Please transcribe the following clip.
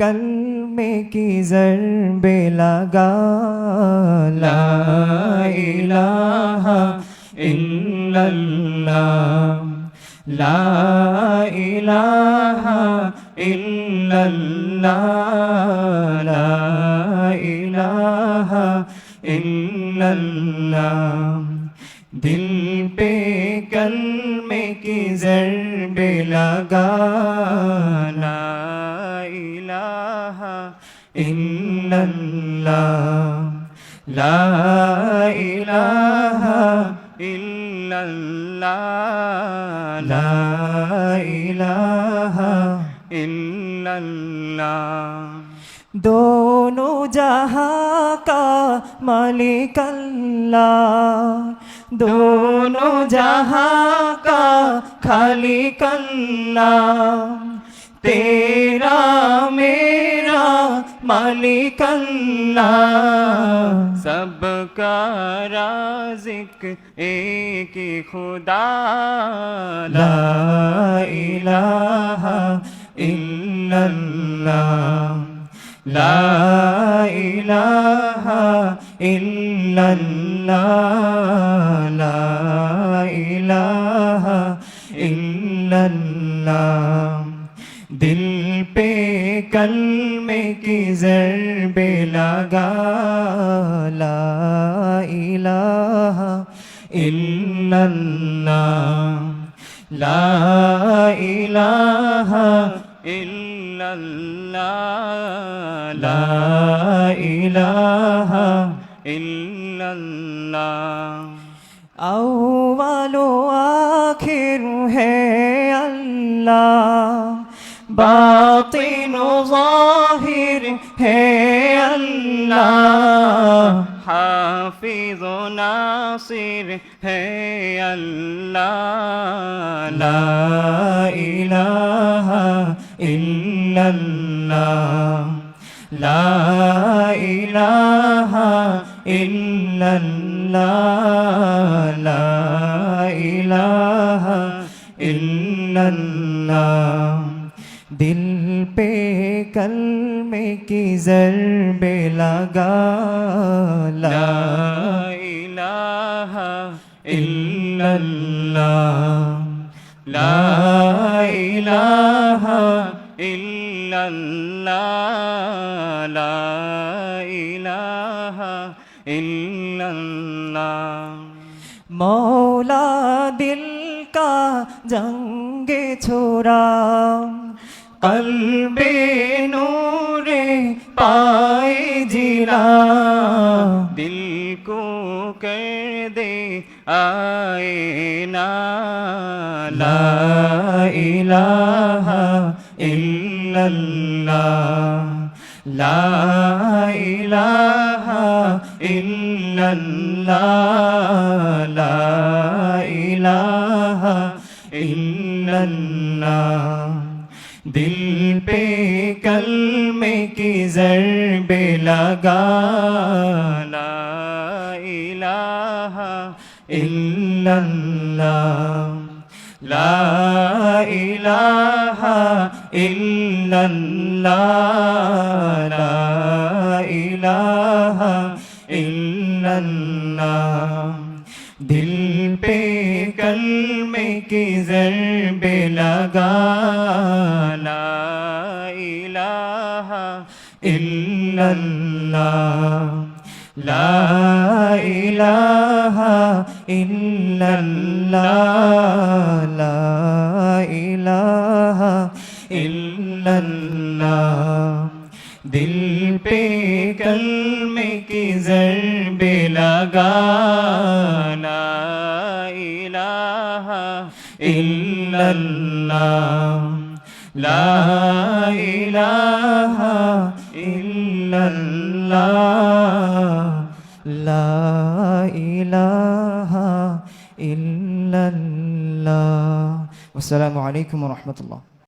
कलमे की जरबे लगा ला इलाहा इल्लल्लाह ला इलाहा इल्लल्लाह ला इलाहा इल्लल्लाह दिल पे कलमे की जरबे लगा ला इलाहा इल्लल्लाह ला इलाहा इल्लल्लाह ला इलाहा इल्लल्लाह दोनों जहां का मालिक अल्लाह दोनों जहां का खालिक अल्लाह तेरा मेरा মালিক আল্লাহ সবকা রাজিক এক খুদা লা ইলাহা ইল্লাল্লাহ। লা ইলাহা ইল্লাল্লাহ। লা ইলাহা ইল্লাল্লাহ। दिल पे कलमे की जरबे लगा ला इलाहा इल्लल्लाह ला इलाहा इल्लल्लाह ला इलाहा इल्लल्लाह अव्वलो باطن ظاهر ہے اللہ حافظ و ناصر ہے اللہ لا الہ الا اللہ لا الہ الا اللہ لا الہ الا اللہ दिल पे कलमे की जरबे लगा ला इलाहा इल्लल्लाह ला इलाहा इल्लल्लाह ला इलाहा इल्लल्लाह मौला दिल का जंगे छोड़ा কলবে নূরে পায়ে জিলা দিল কো কর দে আয়ে না। লা ইলাহা ইল্লাল্লাহ, লা ইলাহা ইল্লাল্লাহ, লা ইলাহা ইল্লাল্লাহ। दिल पे कलमे की जरबे लगा ला इलाहा इल्लल्लाह ला इलाहा इल्लल्लाह ला इलाहा इल्लल्लाह दिल पे कलमे की जरबे लगा ला इलाहा इल्लल्लाह, ला इलाहा इल्लल्लाह, ला इल्लल्लाह। दिल पे कलमे की जरबे लगा إلا الله. لا إله إلا الله. لا إله إلا الله. والسلام عليكم ورحمة الله.